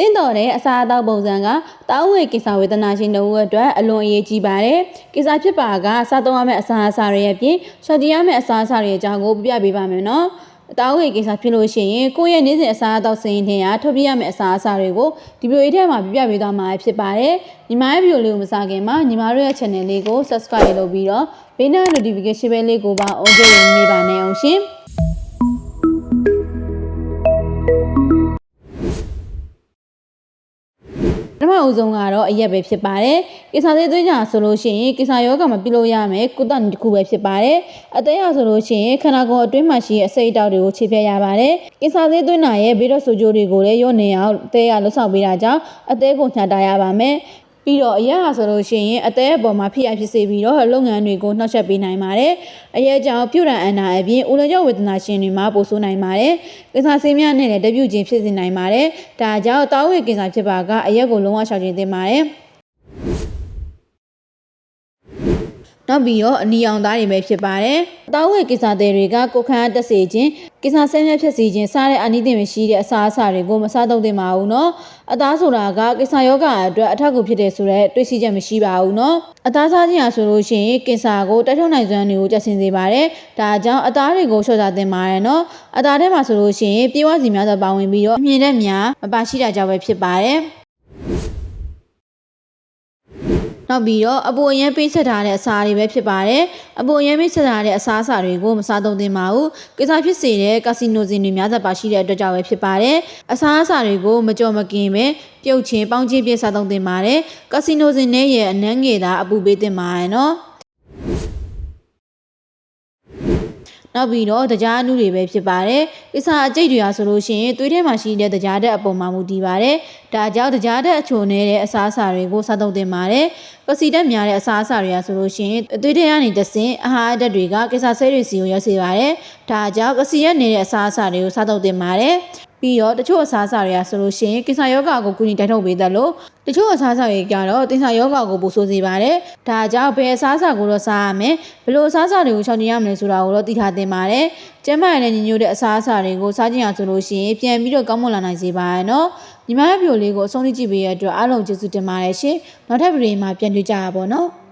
တင်းတော်တဲ့အစာအသောက်ပုံစံကတောင်းဝေကိစ္စဝေဒနာရှင်တို့အတွက်အလွန်အရေးကြီးပါတယ်။ကိစ္စဖြစ်ပါကစားသုံးရမယ့်အစာအစာတွေရဲ့ပြင်ရှော့ကြည့်ရမယ့်အစာအစာတွေအကြောင်းကိုပြပြပေးပါမယ်နော်။တောင်းဝေကိစ္စဖြစ်လို့ရှိရင်ကိုယ့်ရဲ့နေ့စဉ်အစာအသောက်စင်းထင်ရထုတ်ပြရမယ့်အစာအစာတွေကိုဒီဗီဒီယိုထဲမှာပြပြပေးသွားမှာဖြစ်ပါတယ်။ညီမရဲ့ဗီဒီယိုလေးကိုမစခင်မှာညီမတို့ရဲ့ channel လေးကို subscribe လုပ်ပြီးတော့ဘေးနား notification bell လေးကိုပါ on လုပ်ရင်နေပါနဲ့အောင်ရှင်။ အဦးဆုံးကတော့အရက်ပဲဖြစ်ပါတယ်။ကိစ္စသေးသွင်းကြဆိုလို့ရှိရင်ကိစ္စယောဂမပြုလို့ရမယ်ကုသနည်းတစ်ခုပဲဖြစ်ပါတယ်။အသေးရဆိုလို့ရှိရင်ခန္ဓာကိုယ်အတွင်းမှာရှိတဲ့အစိတ်အတောက်တွေကိုခြေဖြတ်ရပါတယ်။ကိစ္စသေးသွင်းတာရဲ့ဘေးတော့ဆိုကြိုးတွေကိုလည်းရော့နေအောင်အသေးရလှုပ်ဆောင်ပေးတာကြောင့်အသေးကိုညှတာရပါမယ်။ ပြီးတော့အရက်ဟာဆိုလို့ရှိရင်အသေးအပေါ်မှာဖိအားဖြစ်စေပြီးတော့လုပ်ငန်းတွေကိုနှောက်ယှက်ပေးနိုင်ပါတယ်။အရက်ကြောင့်ပြုရန်အန္တာအပြင်ဦးလကျော်ဝေဒနာရှင်တွေမှာပို့ဆိုးနိုင်ပါတယ်။ကိစ္စဆေးများနဲ့လည်းတပြုတ်ချင်းဖြစ်စေနိုင်ပါတယ်။ဒါကြောင့်တောင်းဝေကိစ္စဖြစ်ပါကအရက်ကိုလုံးဝရှောင်ကျဉ်သင့်ပါတယ်။ နောက်ပြီးတော့အနီအောင်သားတွေပဲဖြစ်ပါတယ်။တောင်းဝေကိစ္စတွေတွေကကိုခန်းတက်စေခြင်းကိစ္စဆဲမြဖြစ်စေခြင်းစားတဲ့အနိသင်မရှိတဲ့အစာအစာတွေကိုမစားတော့သင့်ပါဘူးနော်။အသားဆိုတာကကိစ္စယောဂအတွက်အထက်ကူဖြစ်တဲ့ဆိုတော့တွေးစီချက်မရှိပါဘူးနော်။အသားစားခြင်းဟာဆိုလို့ရှိရင်ကိစ္စကိုတက်ထုံနိုင်စွမ်းတွေကိုကျဆင်စေပါတယ်။ဒါကြောင့်အသားတွေကိုလျှော့ချသင့်ပါတယ်နော်။အသားထဲမှာဆိုလို့ရှိရင်ပြေဝစီများစွာပါဝင်ပြီးတော့အမြင်နဲ့များမပါရှိတာကြောင့်ပဲဖြစ်ပါတယ်။ နောက်ပြီးတော့အပူအရင်ပေးဆက်ထားတဲ့အစာတွေပဲဖြစ်ပါတယ်အပူအရင်ပေးဆက်ထားတဲ့အစာအစာတွေကိုမစားသုံးသင့်ပါဘူးကိစ္စဖြစ်စေတဲ့ကာစီနိုဇင်တွေများစွာပါရှိတဲ့အတွက်ကြောင့်ပဲဖြစ်ပါတယ်အစာအစာတွေကိုမကြော်မကင်ပဲပြုတ်ချင်းပေါင်းချင်းပြည့်စားသုံးသင့်ပါတယ်ကာစီနိုဇင်နဲ့ရဲ့အနှမ်းငယ်သာအပူပေးသင့်ပါတယ်နော် နောက်ပြီးတော့တရားအနုတွေပဲဖြစ်ပါတယ်။ကိစ္စအကျိတ်တွေဟာဆိုလို့ရှိရင်သွေးထဲမှာရှိတဲ့တရားဓာတ်အပေါ်မှာမူတည်ပါတယ်။ဒါကြောင့်တရားဓာတ်အချိုနဲ့တဲ့အစားအစာတွေကိုစားသုံးသင့်ပါတယ်။ကစီဓာတ်များတဲ့အစားအစာတွေဟာဆိုလို့ရှိရင်သွေးထဲကနေတဆင့်အာဟာရဓာတ်တွေကကိစ္စဆဲတွေစီကိုရောက်စေပါတယ်။ဒါကြောင့်ကစီရက်နေတဲ့အစားအစာတွေကိုစားသုံးသင့်ပါတယ်။ ပြီးတော့တချို့အစားအစာတွေကဆိုလို့ရှိရင်ကိစ္စယောဂကိုကုညီတိုက်ထုတ်ပေးတယ်လို့တချို့အစားအစာတွေကတော့တင်စာယောဂကိုပို့ဆိုးစေပါတယ်။ဒါကြောင့်ဘယ်အစားအစာကိုတော့စားရမယ်ဘယ်လိုအစားအစာတွေကိုရှောင်ကျဉ်ရမလဲဆိုတာကိုတော့သိထားသင့်ပါတယ်။ကျန်းမာရေးနဲ့ညီညွတ်တဲ့အစားအစာတွေကိုစားကြည့်ရဆိုလို့ရှိရင်ပြန်ပြီးတော့ကောင်းမွန်လာနိုင်စေပါရဲ့နော်။ညီမရဲ့ဗီဒီယိုလေးကိုအဆုံးထိကြည့်ပေးရတဲ့အတွက်အားလုံးကျေးဇူးတင်ပါတယ်ရှင်။နောက်ထပ်ဗီဒီယိုမှာပြန်တွေ့ကြရပါတော့နော်။